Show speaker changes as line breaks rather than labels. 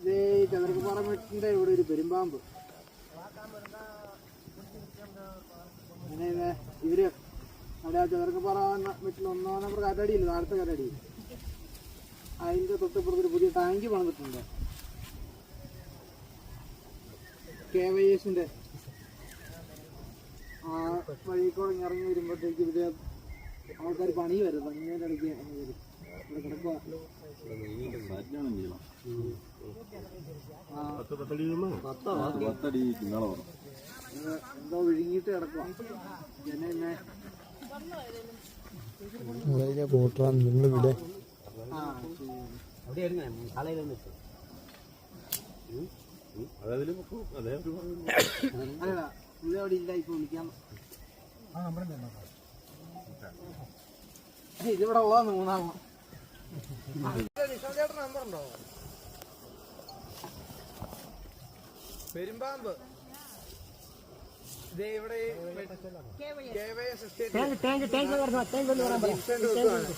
ഇത് വീട്ടിന്റെ ഇവിടെ ഒരു പെരുമ്പാമ്പ്. അങ്ങനെ ഇവർ അവിടെ ആ ചന്ദ്രകുമാറ വീട്ടിൽ ഒന്നാം നമ്പർ കാറ്റാടിയില്ല താഴത്തെ കാറ്റാടിയില്ല അതിന്റെ തൊട്ടപ്പുറത്ത് ഒരു പുതിയ ടാങ്ക് പണിതിട്ടുണ്ട്. കെ വൈ എസിന്റെ. ആ വഴി കൂടെ ഇറങ്ങി വരുമ്പോഴത്തേക്ക് ഇവർ ആൾക്കാർ പണി വരും പണിയുടെ ഇടയ്ക്ക് വരും. ഇവിടെ
പത്തടി
എന്തോ
നിങ്ങൾ ഇവിടെ
ഇതിവിടെ ഉള്ളതാണ് മൂന്നാമ ഉണ്ടോ പെരുമ്പാമ്പ് ഇവിടെ KVS estate. ജിൻസന്റെ വെക്കുകയാണ്.